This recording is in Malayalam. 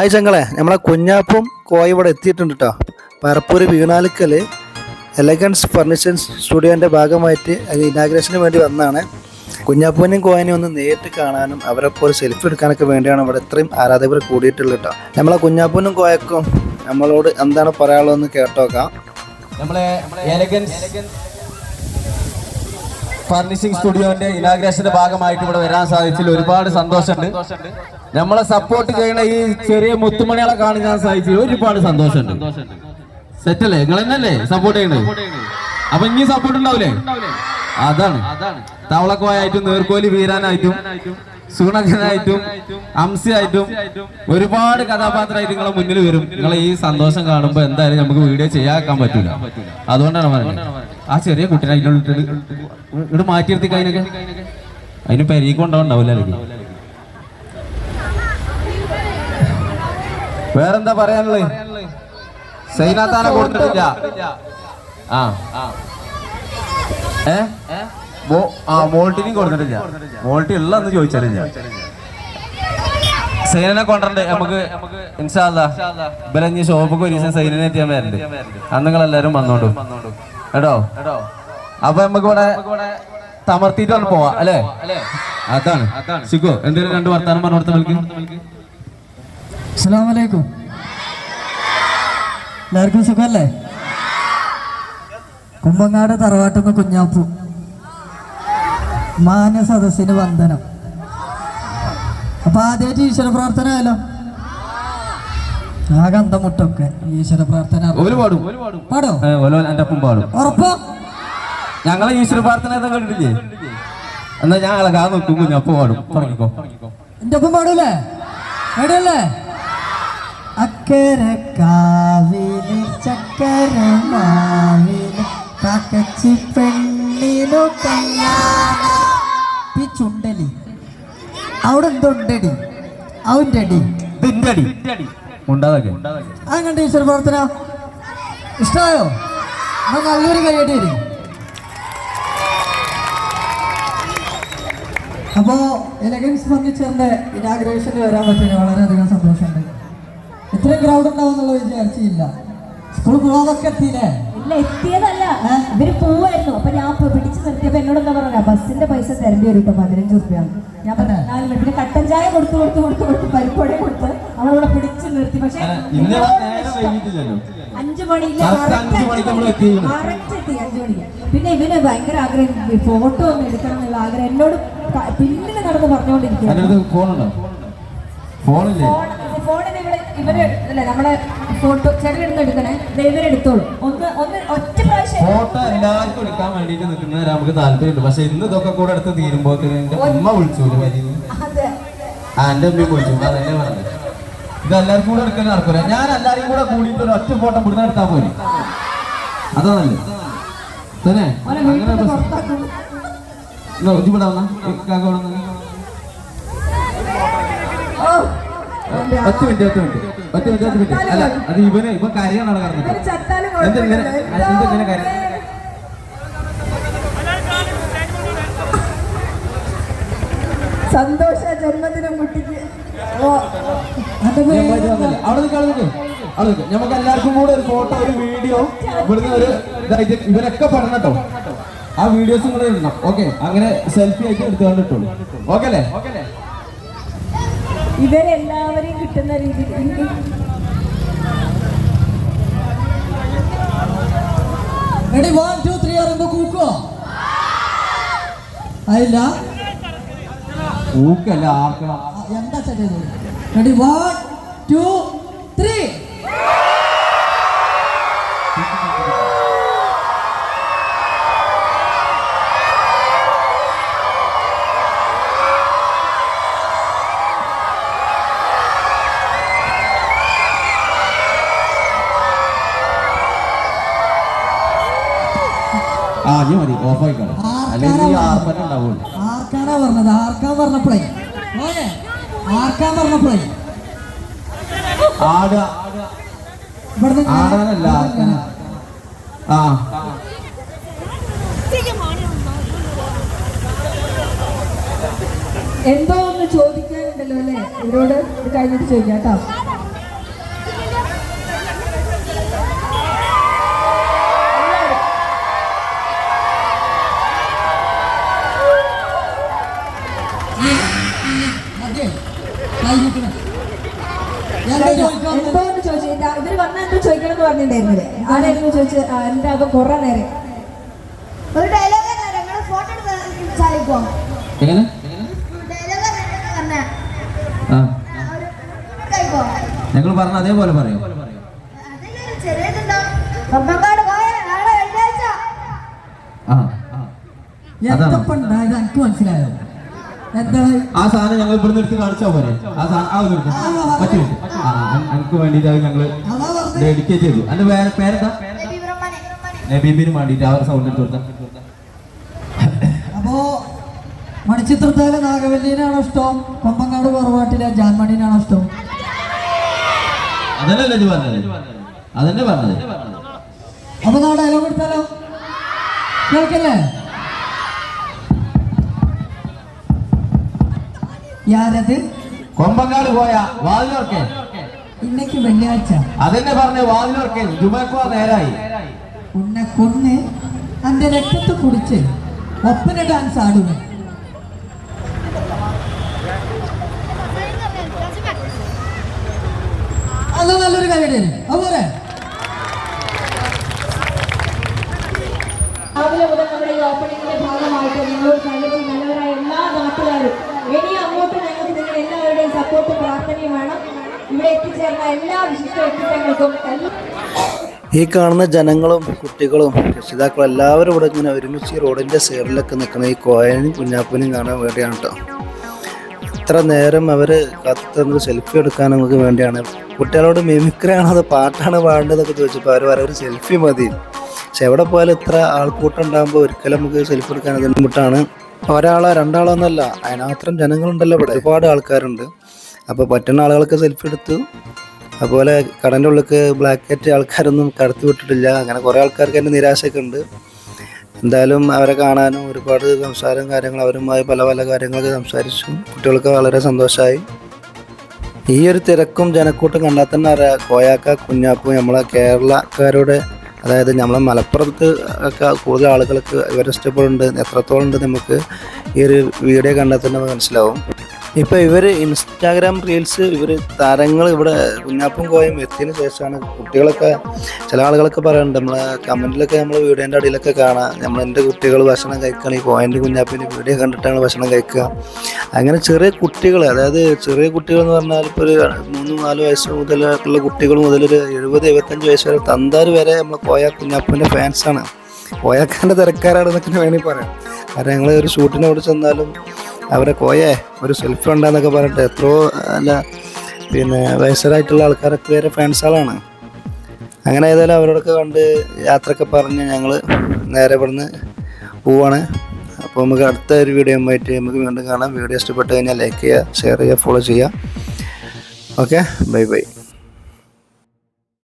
ഹായ് ചങ്ങളെ നമ്മളെ കുഞ്ഞാപ്പും കോയ ഇവിടെ എത്തിയിട്ടുണ്ട് കേട്ടോ പരപ്പൂര് വീണാലിക്കൽ എലഗൻസ് ഫർണിച്ചേഴ്സ് സ്റ്റുഡിയോന്റെ ഭാഗമായിട്ട് അത് ഇനാഗ്രേഷന് വേണ്ടി വന്നതാണ്. കുഞ്ഞാപ്പൂനെയും കോയനെയും ഒന്ന് നേരിട്ട് കാണാനും അവരൊപ്പം ഒരു സെൽഫി എടുക്കാനൊക്കെ വേണ്ടിയാണ് ഇവിടെ ഇത്രയും ആരാധകർ കൂടിയിട്ടുള്ളത് കേട്ടോ നമ്മളെ കുഞ്ഞാപ്പൂനും കോയക്കും നമ്മളോട് എന്താണ് പറയാനുള്ളതെന്ന് കേട്ടോക്കാം. നമ്മളെ എലഗൻസ് ഫർണിഷിംഗ് സ്റ്റുഡിയോന്റെ ഇനാഗ്രേഷന്റെ ഭാഗമായിട്ട് ഇവിടെ വരാൻ സാധിച്ചതിൽ ഒരുപാട് സന്തോഷമുണ്ട്. നമ്മളെ സപ്പോർട്ട് ചെയ്യുന്ന ഈ ചെറിയ മുത്തുമണികളെ കാണിക്കാൻ സാധിച്ചു ഒരുപാട് സന്തോഷമുണ്ട്. സെറ്റല്ലേ നിങ്ങൾ തന്നെയല്ലേ സപ്പോർട്ട് ചെയ്യണേ അപ്പൊ ഇനി സപ്പോർട്ട് ഉണ്ടാവില്ലേ അതാണ്. തവളക്കോയായിട്ടും നേർക്കോലി വീരാനായിട്ടും സൂണകനായിട്ടും അംസിയായിട്ടും ഒരുപാട് കഥാപാത്രമായിട്ട് നിങ്ങളെ മുന്നിൽ വരും. നിങ്ങളെ ഈ സന്തോഷം കാണുമ്പോൾ എന്തായാലും നമുക്ക് വീഡിയോ ചെയ്യാക്കാൻ പറ്റില്ല അതുകൊണ്ടാണ് പറഞ്ഞത്. ആ ചെറിയ കുട്ടീനെ അതിനുള്ളിട്ട് ഇവിടെ മാറ്റിയെടുത്തി കഴിഞ്ഞൊക്കെ. അതിന് അല്ലെങ്കിൽ വേറെന്താ പറയാനുള്ളത്? സൈനാത്താനെ കൊടുത്തിട്ടില്ല. ആ. ഏ? ആ മോൾട്ടിനും കൊടുത്തിട്ടില്ല. മോൾട്ടി ഉള്ള എന്ന് ചോദിച്ചാലില്ല സൈനനെ കൊണ്ടുണ്ട് നമുക്ക് ഇൻഷാല്ല ഇവരഞ്ഞ് ഷോപ്പൊക്കെ ഒരു ദിവസം സൈനനെ എത്തിയാൻ വരണ്ട്. അന്ന് നിങ്ങൾ എല്ലാവരും വന്നോണ്ടു കേട്ടോ? അപ്പൊ നമുക്ക് ഇവിടെ തമർത്തിട്ട് പോവാ അല്ലേ? അതാണ്. ശിഖു എന്തെങ്കിലും രണ്ട് വർത്താനം പറഞ്ഞു കൊടുത്ത വിളിക്കും അസ്സലാമലൈക്കും. എല്ലാവർക്കും സുഖമല്ലേ കുമ്പങ്ങാട് തറവാട്ടുന്ന കുഞ്ഞാപ്പു. മാന്യ സദസ്സിന് വന്ദനം. അപ്പൊ ആദ്യമായിട്ട് ഈശ്വര പ്രാർത്ഥന ആയാലോ? ആ ഗന്ധമുട്ടൊക്കെ ഈശ്വര പ്രാർത്ഥന പാടും. എന്റെ ഒപ്പം ഉറപ്പോ? ഞങ്ങളെ ഈശ്വര പ്രാർത്ഥന കണ്ടിട്ടില്ലേ എന്നാ ഞങ്ങളെ കാ നോക്കും പാടും. തുടങ്ങിക്കോ. എന്റെ ഒപ്പം പാടൂലേ? എവിടെയല്ലേ? അക്കരെ ചക്കരമാവിലെ ചക്കര മാവിൽ കാക്കച്ചി പെണ്ണിനു കല്യാണം ഈ ചുണ്ടലി അവിടെ എന്തുണ്ടടി? അവന്റെ അടി ബിന്ദടി അടി ഉണ്ടാതൊക്കെ അങ്ങനെ ടീച്ചർ പ്രവർത്തന? ഇഷ്ടമായോ? നമുക്ക് നല്ലൊരു കൈയടി വരും അപ്പോ എലഗൻസ് ഫർണിച്ചറിന്റെ ഇനാഗ്രേഷന് വരാൻ പറ്റിയത് വളരെയധികം സന്തോഷമുണ്ട്. ഇത്രയും ക്രൗഡ് ഉണ്ടാവും എന്നുള്ള വിചാരിച്ചില്ല സ്കൂൾ പോകാതൊക്കെ എത്തിയില്ലേ? ഇല്ല എത്തിയതല്ല. ഇവർ പോവായിരുന്നു. അപ്പൊ ഞാൻ ഇപ്പൊ പിടിച്ചു നിർത്തിയപ്പോ എന്നോട് എന്താ പറഞ്ഞ? ബസ്സിന്റെ പൈസ തരേണ്ടി വരും കേട്ടോ പതിനഞ്ച് റുപ്യ. ഞാൻ പറഞ്ഞു, പിന്നെ കട്ടൻ ചായ കൊടുത്തു കൊടുത്തു കൊടുത്തു കൊടുത്ത് പരിപ്പോടെ കൊടുത്ത് അവളവിടെ പിടിച്ചു നിർത്തി. പക്ഷെ ഇന്ന് നേരെ വൈകിട്ടില്ലല്ലോ അഞ്ചു മണിയില്ല. കറക്റ്റ് എത്തി. അഞ്ചു മണിക്ക് പിന്നെ ഇവന് ഭയങ്കര ആഗ്രഹം ഫോട്ടോ ഒന്ന് എടുക്കണം എന്നുള്ള ആഗ്രഹം. എന്നോട് പിന്നെ പിന്നിൽ നടന്ന് ഫോണുണ്ടോ ഫോണില്ലേ ഫോണിന് ഇവിടെ ഇവർ അല്ലേ നമ്മളെ ഫോട്ടോ ചേട്ടൻ എടുത്ത് എടുക്കണേ? ദേ ഇവരെടുത്തോളൂ ഒന്ന് ഒന്ന് ഒറ്റ പ്രാവശ്യം ഫോട്ടോ എല്ലാവർക്കും എടുക്കാൻ വേണ്ടിട്ട് നിൽക്കുന്ന നമുക്ക് താല്പര്യമുണ്ട്. പക്ഷെ ഇന്ന് ഇതൊക്കെ കൂടെ എടുത്ത് തീരുമ്പോ എന്റെ ഉമ്മ വിളിച്ചു ഒരു അതെ. ആ എന്റെ ഉമ്മയും വിളിച്ചു. അതെന്നെ ഇത് എല്ലാവർക്കും കൂടെ എടുക്കാൻ നടക്കൂല. ഞാൻ എല്ലാവരും കൂടെ കൂടിയിട്ട് ഒരു ഒറ്റ ഫോട്ടോ ഇവിടുന്ന് എടുത്താൽ പോയി അതാണല്ലേ? തന്നെ അങ്ങനെ ഇവിടെ വന്നാ. കാക്ക ഇവിടെ വന്നാ. ഓ ഒറ്റ മിനിറ്റ് പത്ത് മിനിറ്റ്. പത്ത് മിനിറ്റ് ഒറ്റ മിനിറ്റ്. അല്ല അത് ഇവന് ഇവൻ ഇവർ ചത്താലും എന്തിങ്ങനെ. എന്തിങ്ങനെ കര സന്തോഷ ജന്മദിനം കുട്ടിക്ക്. അവിടെ നിൽക്ക്, അവിടെ നിൽക്ക്. നമുക്ക് എല്ലാവർക്കും കൂടെ ഒരു ഫോട്ടോ ഒരു വീഡിയോ ഇവിടുന്ന് ഒരു ഇതായിട്ട് ഇവരൊക്കെ പഠനം കേട്ടോ. ആ വീഡിയോസും കൂടെ ഇടണം. ഓക്കെ. അങ്ങനെ സെൽഫി ആയിട്ട് എടുത്തു ഇട്ടോളൂ ഓക്കെ അല്ലേ? ഇവരെല്ലാവരെയും കിട്ടുന്ന രീതിയിൽ എനിക്ക് റെഡി വൺ ടു ത്രീ പറയുമ്പോ കൂക്കോ? ആയില്ല? കൂക്കല്ല ആർക്കണം എന്താ ചേട്ടാ റെഡി വൺ ടു ആ മതി ഓഫ് ആയിക്കോട്ടെ അല്ലെങ്കിൽ ഉണ്ടാവുള്ളൂ. പറഞ്ഞത്? പറഞ്ഞപ്പോഴേ? ഓനെ പറഞ്ഞപ്പോഴേ? ആടാനല്ല ആ. എന്തോ ഒന്ന് ചോദിക്കാനുണ്ടല്ലോ അല്ലേ? ഇവരോട് കഴിഞ്ഞിട്ട് ചോദിക്കാം കേട്ടോ എന്താ ചോദിക്കാൻ വന്നത്? എന്തോന്ന് ചോദിച്ചു ഇതാ, ഇവർ വന്നാ എന്തോ ചോദിക്കണം എന്ന് പറഞ്ഞിട്ടുണ്ടായിരുന്നില്ലേ? ആരായിരുന്നു ചോദിച്ചു ആ, എന്താ അപ്പൊ കുറെ നേരം. ഒരു ഡയലോഗ് ഞങ്ങൾ ഫോട്ടോ എങ്ങനെ? ഞങ്ങൾ പറഞ്ഞ. അതേപോലെ പറയോ. മനസ്സിലായോ? എന്താ? ആ സാധനം ഞങ്ങൾ ഇവിടുന്ന് എടുത്ത് കാണിച്ചാ പോലെ ആ സാധനം ആ ആ എനിക്ക് വേണ്ടിയിട്ട് അത് ഞങ്ങൾ ഡെഡിക്കേറ്റ് ചെയ്തു. എന്റെ പേര് പേരെന്താ? നബീബിന് വേണ്ടിയിട്ട് ആ സൗണ്ട് എടുത്ത് കൊടുത്താ. അപ്പോ മണിച്ചിത്രത്താലെ നാഗവല്ലിനാണോ ഇഷ്ടം? കൊമ്പങ്ങാട് പുറവാട്ടിലെ ജാൻമണിനാണോ ഇഷ്ടം? അതല്ലല്ലോ ഇത് പറഞ്ഞത്? അതന്നെ പറഞ്ഞത്. അപ്പൊ നാ ഡയലോഗ് എടുത്താലോ? കേൾക്കല്ലേ? യാരത്? കൊമ്പങ്ങാട് പോയാ വാതിലോർക്കേ ഇന്നക്ക് വെള്ളിയാഴ്ച. അതെന്നെ പറഞ്ഞ വാതിലോർക്കേ ജുമാക്കുവാ നേരായി. ഉന്നെ കൊന്ന് അന്റെ രക്തത്തെ കുടിച്ച് ഒപ്പന ഡാൻസ് ആടുക അത് നല്ലൊരു കാര്യം അതുപോലെ രാവിലെ മുതൽ നമ്മുടെ ഈ ഓപ്പണിംഗിന്റെ ഭാഗമായിട്ട് നിങ്ങളോട് സഹകരിച്ച നല്ലവരായ എല്ലാ നാട്ടുകാരും ഇനി അങ്ങോട്ട് ഞങ്ങൾക്ക് നിങ്ങൾ എല്ലാവരുടെയും സപ്പോർട്ട് പ്രാർത്ഥനയും വേണം. ഇവിടെ എല്ലാ വിശിഷ്ട ഈ കാണുന്ന ജനങ്ങളും കുട്ടികളും രക്ഷിതാക്കളും എല്ലാവരും ഇവിടെ ഇങ്ങനെ ഒരുമിച്ച് റോഡിന്റെ സൈഡിലൊക്കെ നിൽക്കുന്ന ഈ കോയനും കുഞ്ഞാപ്പനും കാണാൻ വേണ്ടിയാണ് കേട്ടോ ഇത്ര നേരം അവർ കാത്തുനിന്ന് സെൽഫി എടുക്കാൻ നമുക്ക് വേണ്ടിയാണ്. കുട്ടികളോട് മിമിക്രിയാണോ അത് പാട്ടാണ് പാടേണ്ടതൊക്കെ ചോദിച്ചപ്പോൾ അവർ പറയാം ഒരു സെൽഫി മതി. പക്ഷെ എവിടെ പോയാലും ഇത്ര ആൾക്കൂട്ടം ഉണ്ടാകുമ്പോൾ ഒരിക്കലും നമുക്ക് സെൽഫി എടുക്കാൻ ബുദ്ധിമുട്ടാണ്. ഒരാളോ രണ്ടാളോ എന്നല്ല അതിനാത്രം ജനങ്ങളുണ്ടല്ലോ ഇവിടെ. ഒരുപാട് ആൾക്കാരുണ്ട്. അപ്പോൾ പറ്റുന്ന ആളുകളൊക്കെ സെൽഫി എടുത്തു. അതുപോലെ കടന്റെ ഉള്ളിലേക്ക് ബ്ലാക്ക് ആയിട്ട് ആൾക്കാരൊന്നും കടത്തി വിട്ടിട്ടില്ല. അങ്ങനെ കുറേ ആൾക്കാർക്ക് എന്റെ നിരാശയൊക്കെ ഉണ്ട്. എന്തായാലും അവരെ കാണാനും ഒരുപാട് സംസാരം കാര്യങ്ങൾ അവരുമായി പല പല കാര്യങ്ങളൊക്കെ സംസാരിച്ചു. കുട്ടികൾക്ക് വളരെ സന്തോഷമായി ഈ ഒരു തിരക്കും ജനക്കൂട്ടം കണ്ടാൽ തന്നെ അറിയാം. കോയാക്ക കുഞ്ഞാക്കും നമ്മളെ കേരളക്കാരുടെ അതായത് നമ്മളെ മലപ്പുറത്ത് ഒക്കെ കൂടുതൽ ആളുകൾക്ക് ഇവരെ ഇഷ്ടപ്പെടുന്നുണ്ട് എത്രത്തോളം ഉണ്ട് നമുക്ക് ഈ ഒരു വീഡിയോ കണ്ടാൽ തന്നെ മനസ്സിലാവും. ഇപ്പോൾ ഇവർ ഇൻസ്റ്റാഗ്രാം റീൽസ് ഇവർ താരങ്ങൾ ഇവിടെ കുഞ്ഞാപ്പും കോയും എത്തിയതിനു ശേഷമാണ് കുട്ടികളൊക്കെ ചില ആളുകളൊക്കെ പറയുന്നുണ്ട് നമ്മളെ കമന്റിലൊക്കെ നമ്മൾ വീഡിയോന്റെ അടിയിലൊക്കെ കാണാം നമ്മൾ കുട്ടികൾ ഭക്ഷണം കഴിക്കണം ഈ കോയന്റെ കുഞ്ഞാപ്പിന്റെ വീഡിയോ കണ്ടിട്ടാണ് ഭക്ഷണം കഴിക്കുക. അങ്ങനെ ചെറിയ കുട്ടികൾ അതായത് ചെറിയ കുട്ടികൾ എന്ന് പറഞ്ഞാൽ ഇപ്പോൾ ഒരു മൂന്ന് നാല് വയസ്സ് മുതലുള്ള കുട്ടികൾ മുതൽ ഒരു എഴുപത് എഴുപത്തഞ്ച് വയസ്സ് വരെ തന്താർ വരെ നമ്മൾ കോയ കുഞ്ഞാപ്പന്റെ ഫാൻസാണ് കോയാക്കാന്റെ തിരക്കാരാണെന്നൊക്കെ വേണമെങ്കിൽ പറയാം. കാരണം ഞങ്ങൾ ഒരു ഷൂട്ടിനോട് ചെന്നാലും അവരെ കോയേ ഒരു സെൽഫി ഉണ്ടെന്നൊക്കെ പറഞ്ഞിട്ട് എത്രയോ അല്ല പിന്നെ വയസ്സരായിട്ടുള്ള ആൾക്കാരൊക്കെ വരെ ഫാൻസുകളാണ് അങ്ങനെ ഏതായാലും അവരോടൊക്കെ കണ്ട് യാത്രയൊക്കെ പറഞ്ഞ് ഞങ്ങൾ നേരെ ഇവിടുന്ന് പോവാണ്. അപ്പോൾ നമുക്ക് അടുത്ത ഒരു വീഡിയോ ആയിട്ട് നമുക്ക് വീണ്ടും കാണാം. വീഡിയോ ഇഷ്ടപ്പെട്ട് കഴിഞ്ഞാൽ ലൈക്ക് ചെയ്യുക ഷെയർ ചെയ്യുക ഫോളോ ചെയ്യുക. Okay bye bye